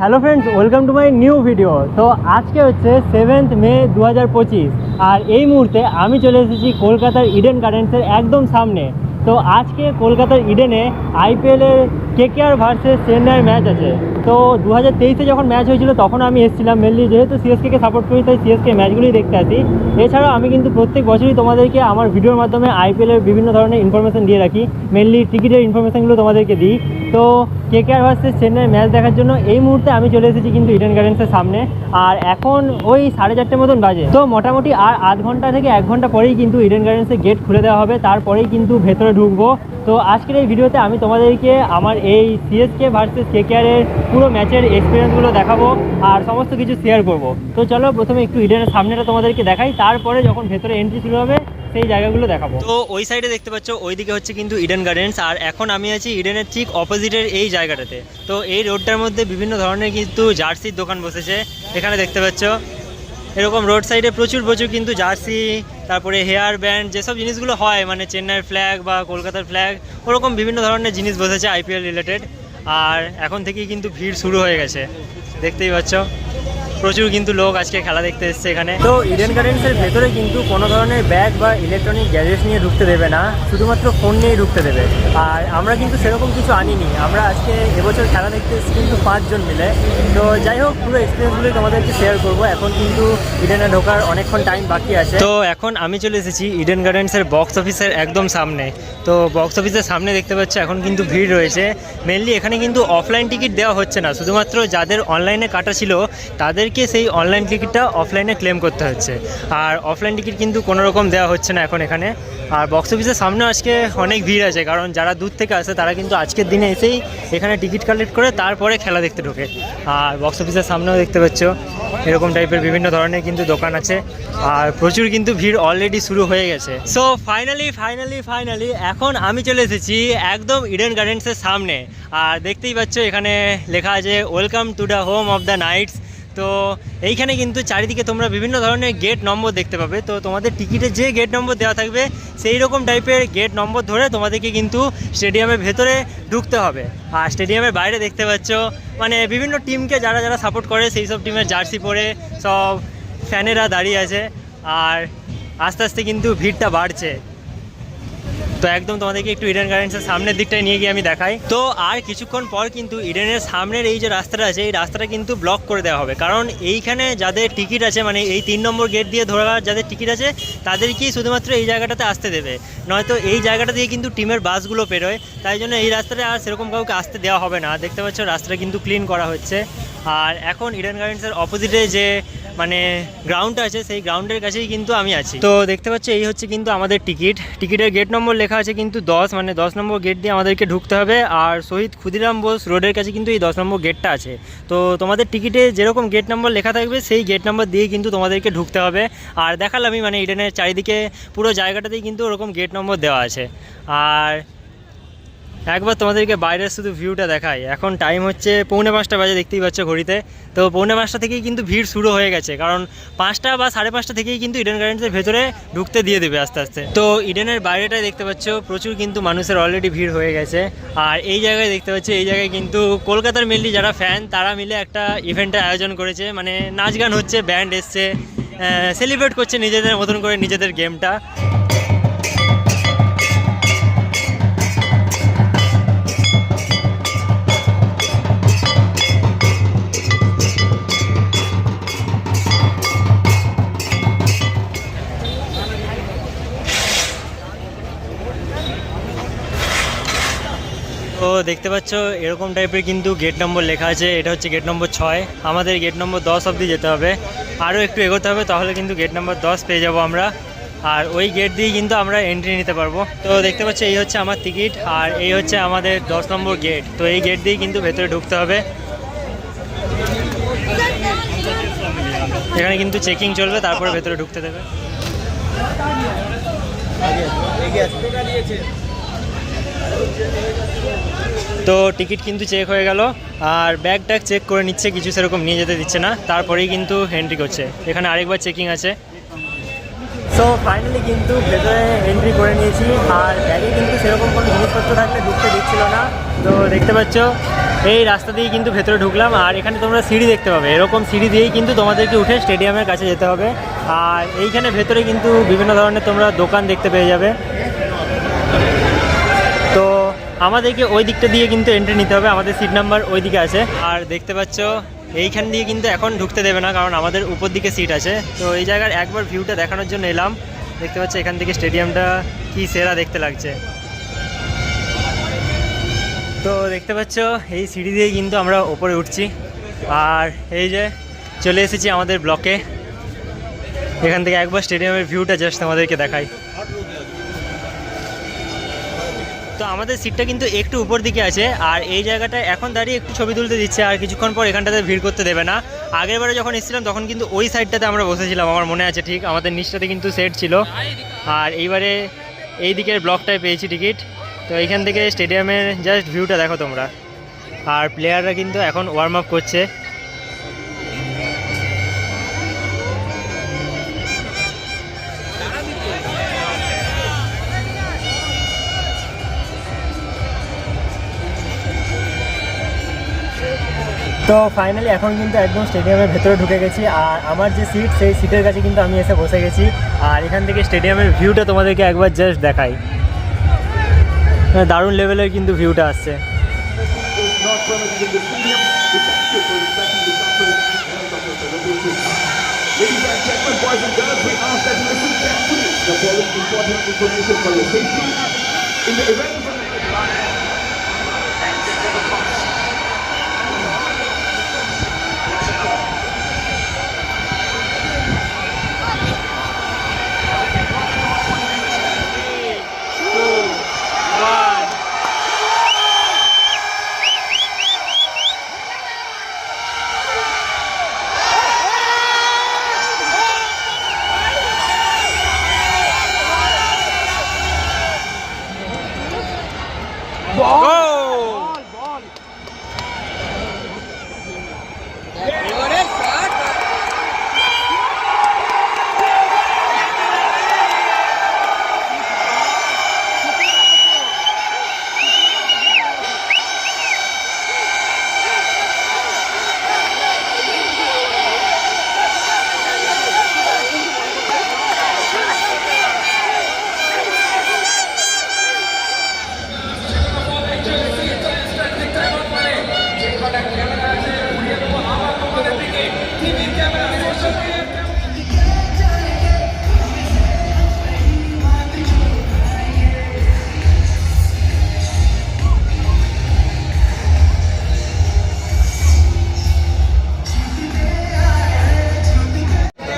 Hello friends, welcome to my new video. তো আজকে হচ্ছে সেভেন্থ মে দু হাজার পঁচিশ, আর এই মুহূর্তে আমি চলে এসেছি কলকাতার ইডেন গার্ডেন্সের একদম সামনে। তো আজকে কলকাতার ইডেনে আইপিএলের কেকেআর ভার্সেস চেন্নাইয়ের ম্যাচ আছে। তো দু হাজার তেইশে যখন ম্যাচ হয়েছিল, তখন আমি এসেছিলাম মেনলি যেহেতু সিএসকে সাপোর্ট করি, তাই সিএসকে ম্যাচগুলোই দেখতে আসি। এছাড়াও আমি কিন্তু প্রত্যেক বছরই তোমাদেরকে আমার ভিডিওর মাধ্যমে আইপিএলের বিভিন্ন ধরনের ইনফরমেশন দিয়ে রাখি। মেনলি টিকিটের ইনফরমেশনগুলো তোমাদেরকে দিই। তো কেকেআর ভার্সেস চেন্নাই ম্যাচ দেখার জন্য এই মুহূর্তে আমি চলে এসেছি কিন্তু ইডেন গার্ডেন্সের সামনে। আর এখন ওই সাড়ে চারটে মতন বাজে। তো মোটামুটি আর আধ ঘণ্টা থেকে এক ঘণ্টা পরেই কিন্তু ইডেন গার্ডেন্সের গেট খুলে দেওয়া হবে। তারপরেই কিন্তু ভেতরে ঢুকবো। তো আজকের এই ভিডিওতে আমি তোমাদেরকে আমার এই সিএসকে ভার্সেস কেকেআরের পুরো ম্যাচের এক্সপিরিয়েন্সগুলো দেখাবো আর সমস্ত কিছু শেয়ার করব। তো চলো প্রথমে একটু ইডেনের সামনেটা তোমাদেরকে দেখাই, তারপরে যখন ভেতরে এন্ট্রি শুরু হবে, সেই জায়গাগুলো দেখাবো। তো ওই সাইডে দেখতে পাচ্ছ, ওইদিকে হচ্ছে কিন্তু ইডেন গার্ডেন্স আর এখন আমি আছি ইডেনের ঠিক অপোজিটের এই জায়গাটাতে। তো এই রোডটার মধ্যে বিভিন্ন ধরনের কিন্তু জার্সির দোকান বসেছে। এখানে দেখতে পাচ্ছ, এরকম রোড সাইডে প্রচুর প্রচুর কিন্তু জার্সি তারপরে হেয়ার ব্যান্ড, যেসব জিনিসগুলো হয় মানে চেন্নাইয়ের ফ্ল্যাগ বা কলকাতার ফ্ল্যাগ ওরকম বিভিন্ন ধরনের জিনিস বসেছে আইপিএল রিলেটেড আর এখন থেকেই কিন্তু ভিড় শুরু হয়ে গেছে। দেখতেই পাচ্ছ। প্রচুর কিন্তু লোক আজকে খেলা দেখতে এসছে এখানে। তো ইডেন গার্ডেন্সের ভেতরে কিন্তু কোনো ধরনের ব্যাগ বা ইলেকট্রনিক গ্যাজেটস নিয়ে ঢুকতে দেবে না শুধুমাত্র ফোন নিয়েই ঢুকতে দেবে। আর আমরা কিন্তু সেরকম কিছু আনিনি আমরা আজকে এবছর খেলা দেখতে এসেছি কিন্তু পাঁচজন মিলে। তো যাই হোক পুরো এক্সপিরিয়েন্সগুলোই তোমাদেরকে শেয়ার করব এখন কিন্তু ইডেনে ঢোকার অনেকক্ষণ টাইম বাকি আছে। তো এখন আমি চলে এসেছি ইডেন গার্ডেন্সের বক্স অফিসের একদম সামনে। তো বক্স অফিসের সামনে দেখতে পাচ্ছ এখন কিন্তু ভিড় রয়েছে। মেনলি এখানে কিন্তু অফলাইন টিকিট দেওয়া হচ্ছে না শুধুমাত্র যাদের অনলাইনে কাটা ছিল তাদেরকে সেই অনলাইন টিকিটটা অফলাইনে ক্লেম করতে হচ্ছে। আর অফলাইন টিকিট কিন্তু কোনো রকম দেওয়া হচ্ছে না এখন এখানে। আর বক্স অফিসের সামনে আজকে অনেক ভিড় আছে, কারণ যারা দূর থেকে আসে, তারা কিন্তু আজকের দিনে এসেই এখানে টিকিট কালেক্ট করে তারপরে খেলা দেখতে ঢোকে। আর বক্স অফিসের সামনেও দেখতে পাচ্ছ, এরকম টাইপের বিভিন্ন ধরনের কিন্তু দোকান আছে। আর প্রচুর কিন্তু ভিড় অলরেডি শুরু হয়ে গেছে। সো ফাইনালি ফাইনালি ফাইনালি এখন আমি চলে এসেছি একদম ইডেন গার্ডেন্সের সামনে। আর দেখতেই পাচ্ছ, এখানে লেখা আছে welcome to the home of the knights তো এইখানে কিন্তু চারিদিকে তোমরা বিভিন্ন ধরনের গেট নম্বর দেখতে পাবে। তো তোমাদের টিকিটে যে গেট নম্বর দেওয়া থাকবে, সেই রকম টাইপের গেট নম্বর ধরে তোমাদেরকে কিন্তু স্টেডিয়ামের ভেতরে ঢুকতে হবে। আর স্টেডিয়ামের বাইরে দেখতে পাচ্ছ মানে বিভিন্ন টিমকে যারা যারা সাপোর্ট করে, সেই সব টিমের জার্সি পরে সব ফ্যানেরা দাঁড়িয়ে আছে। আর আস্তে আস্তে কিন্তু ভিড়টা বাড়ছে। তো একদম তোমাদেরকে একটু ইডেন গার্ডেন্সের সামনের দিকটায় নিয়ে গিয়ে আমি দেখাই। তো আর কিছুক্ষণ পর কিন্তু ইডেনের সামনের এই যে রাস্তাটা আছে, এই রাস্তাটা কিন্তু ব্লক করে দেওয়া হবে। কারণ এইখানে যাদের টিকিট আছে মানে এই তিন নম্বর গেট দিয়ে ধরার যাদের টিকিট আছে, তাদেরকেই শুধুমাত্র এই জায়গাটাতে আসতে দেবে। নয়তো এই জায়গাটা দিয়ে কিন্তু টিমের বাসগুলো পেরোয় তাই জন্য এই রাস্তাটা আর সেরকম কাউকে আসতে দেওয়া হবে না। দেখতে পাচ্ছ, রাস্তাটা কিন্তু ক্লিন করা হচ্ছে। আর এখন ইডেন গার্ডেন্সের অপোজিটে যে মানে গ্রাউন্ড আছে, সেই গ্রাউন্ডের কাছেই কিন্তু আমি আছি। তো দেখতে পাচ্ছ, এই হচ্ছে কিন্তু আমাদের টিকিট। টিকিটের গেট নম্বর লেখা আছে কিন্তু দশ মানে দশ নম্বর গেট দিয়ে আমাদেরকে ঢুকতে হবে। আর শহীদ ক্ষুদিরাম বোস রোডের কাছে কিন্তু এই দশ নম্বর গেটটা আছে। তো তোমাদের টিকিটে যেরকম গেট নম্বর লেখা থাকবে, সেই গেট নম্বর দিয়ে কিন্তু তোমাদেরকে ঢুকতে হবে। আর দেখালামই মানে ইডেনের চারিদিকে পুরো জায়গাটাতেই কিন্তু ওরকম গেট নম্বর দেওয়া আছে। আর একবার তোমাদেরকে বাইরের শুধু ভিউটা দেখাই। এখন টাইম হচ্ছে পৌনে পাঁচটা বাজে, দেখতেই পাচ্ছ ঘড়িতে। তো পৌনে পাঁচটা থেকেই কিন্তু ভিড় শুরু হয়ে গেছে, কারণ পাঁচটা বা সাড়ে পাঁচটা থেকেই কিন্তু ইডেন গার্ডেন্সের ভেতরে ঢুকতে দিয়ে দেবে আস্তে আস্তে। তো ইডেনের বাইরেটায় দেখতে পাচ্ছ, প্রচুর কিন্তু মানুষের অলরেডি ভিড় হয়ে গেছে। আর এই জায়গায় দেখতে পাচ্ছ, এই জায়গায় কিন্তু কলকাতার মেনলি যারা ফ্যান তারা মিলে একটা ইভেন্টের আয়োজন করেছে। মানে নাচ গান হচ্ছে ব্যান্ড এসছে সেলিব্রেট করছে নিজেদের মতন করে নিজেদের গেমটা দেখতে পাচ্ছ, এরকম টাইপের কিন্তু গেট নম্বর লেখা আছে। এটা হচ্ছে গেট নম্বর ছয়। আমাদের গেট নম্বর দশ অবধি যেতে হবে। আরও একটু এগোতে হবে, তাহলে কিন্তু গেট নম্বর দশ পেয়ে যাব আমরা। আর ওই গেট দিয়ে কিন্তু আমরা এন্ট্রি নিতে পারব। তো দেখতে পাচ্ছ, এই হচ্ছে আমার টিকিট আর এই হচ্ছে আমাদের দশ নম্বর গেট তো এই গেট দিয়ে কিন্তু ভেতরে ঢুকতে হবে। এখানে কিন্তু চেকিং চলবে, তারপরে ভেতরে ঢুকতে দেবে। তো টিকিট কিন্তু চেক হয়ে গেল, আর ব্যাগ ট্যাগ চেক করে নিচ্ছে, কিছু সেরকম নিয়ে যেতে দিচ্ছে না। তারপরেই কিন্তু এন্ট্রি করছে। এখানে আরেকবার চেকিং আছে। সো ফাইনালি কিন্তু ভেতরে এন্ট্রি করে নিয়েছি, আর ব্যাগে কিন্তু সেরকম কোনো জিনিসপত্র থাকলে ঢুকতে দিচ্ছিল না। তো দেখতে পাচ্ছ, এই রাস্তা দিয়েই কিন্তু ভেতরে ঢুকলাম, আর এখানে তোমরা সিঁড়ি দেখতে পাবে। এরকম সিঁড়ি দিয়েই কিন্তু তোমাদেরকে উঠে স্টেডিয়ামের কাছে যেতে হবে। আর এইখানে ভেতরে কিন্তু বিভিন্ন ধরনের তোমরা দোকান দেখতে পেয়ে যাবে। আমাদেরকে ওই দিকটা দিয়ে কিন্তু এন্ট্রি নিতে হবে, আমাদের সিট নাম্বার ওই দিকে আছে। আর দেখতে পাচ্ছ, এইখান দিয়ে কিন্তু এখন ঢুকতে দেবে না, কারণ আমাদের উপর দিকে সিট আছে। তো এই জায়গার একবার ভিউটা দেখানোর জন্য এলাম। দেখতে পাচ্ছ, এখান থেকে স্টেডিয়ামটা কি সেরা দেখতে লাগছে। তো দেখতে পাচ্ছ, এই সিঁড়ি দিয়ে কিন্তু আমরা ওপরে উঠছি। আর এই যে চলে এসেছি আমাদের ব্লকে এখান থেকে একবার স্টেডিয়ামের ভিউটা জাস্ট আমাদেরকে দেখাই। তো আমাদের সিটটা কিন্তু একটু উপর দিকে আছে, আর এই জায়গাটা এখন দাঁড়িয়ে একটু ছবি তুলতে দিচ্ছে, আর কিছুক্ষণ পর এখানটাতে ভিড় করতে দেবে না। আগের বারে যখন এসেছিলাম, তখন কিন্তু ওই সাইডটাতে আমরা বসেছিলাম, আমার মনে আছে ঠিক। আমাদের নিচটাতে কিন্তু সেট ছিল। আর এইবারে এই দিকের ব্লকটায় পেয়েছি টিকিট তো এইখান থেকে স্টেডিয়ামের জাস্ট ভিউটা দেখো তোমরা। আর প্লেয়াররা কিন্তু এখন ওয়ার্ম আপ করছে। তো ফাইনালি এখন কিন্তু একদম স্টেডিয়ামের ভেতরে ঢুকে গেছি। আর আমার যে সিট সেই সিটের কাছে কিন্তু আমি এসে বসে গেছি। আর এখান থেকে স্টেডিয়ামের ভিউটা তোমাদেরকে একবার জাস্ট দেখাই। মানে দারুণ লেভেলের কিন্তু ভিউটা আসছে। In the stadium.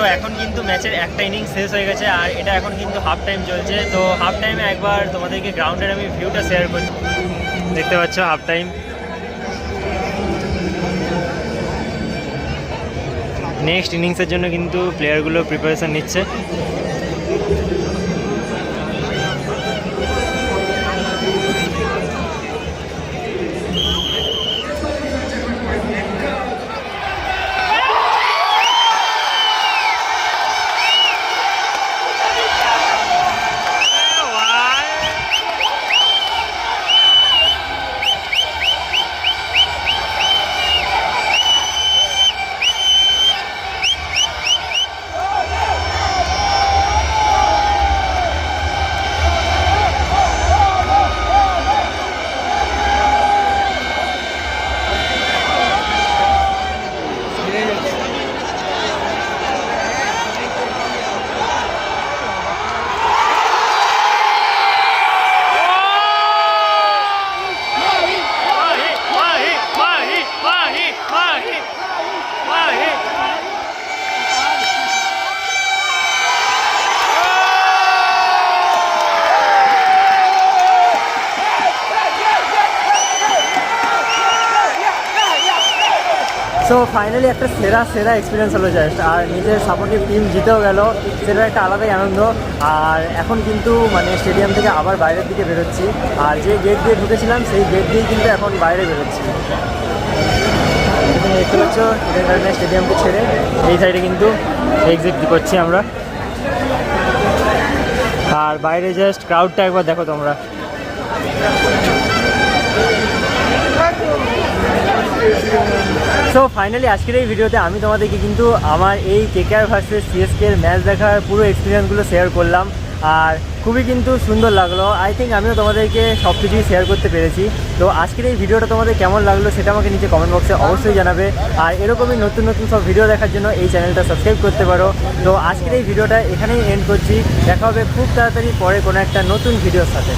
তো এখন কিন্তু ম্যাচের একটা ইনিংস শেষ হয়ে গেছে আর এটা এখন কিন্তু হাফ টাইম চলছে। তো হাফ টাইমে একবার তোমাদেরকে গ্রাউন্ডের আমি ভিউটা শেয়ার করি। দেখতে পাচ্ছ হাফ টাইম নেক্সট ইনিংসের জন্য কিন্তু প্লেয়ারগুলো প্রিপারেশান নিচ্ছে। সো ফাইনালি একটা সেরা সেরা এক্সপিরিয়েন্স হলো জাস্ট আর নিজের সাপোর্টিভ টিম জিতেও গেল। সেটার একটা আলাদাই আনন্দ। আর এখন কিন্তু মানে স্টেডিয়াম থেকে আবার বাইরের দিকে বেরোচ্ছি। আর যে গেট দিয়ে ঢুকেছিলাম, সেই গেট দিয়েই কিন্তু এখন বাইরে বেরোচ্ছি। এখানে দেখতে পাচ্ছ এটার কারণে স্টেডিয়ামকে ছেড়ে এই সাইডে কিন্তু এক্সিট করছি আমরা। আর বাইরে জাস্ট ক্রাউডটা একবার দেখো তোমরা। সো ফাইনালি আজকের এই ভিডিওতে আমি তোমাদেরকে কিন্তু আমার এই কেকেআর ভার্সেস সিএসকে এর ম্যাচ দেখার পুরো এক্সপিরিয়েন্সগুলো শেয়ার করলাম। আর খুবই কিন্তু সুন্দর লাগল। আই থিঙ্ক আমিও তোমাদেরকে সব কিছুই শেয়ার করতে পেরেছি। তো আজকের এই ভিডিওটা তোমাদের কেমন লাগল সেটা আমাকে নিচে কমেন্ট বক্সে অবশ্যই জানাবে। আর এরকমই নতুন নতুন সব ভিডিও দেখার জন্য এই চ্যানেলটা সাবস্ক্রাইব করতে পারো। তো আজকের এই ভিডিওটা এখানেই এন্ড করছি। দেখা হবে খুব তাড়াতাড়ি পরে কোনো একটা নতুন ভিডিওর সাথে।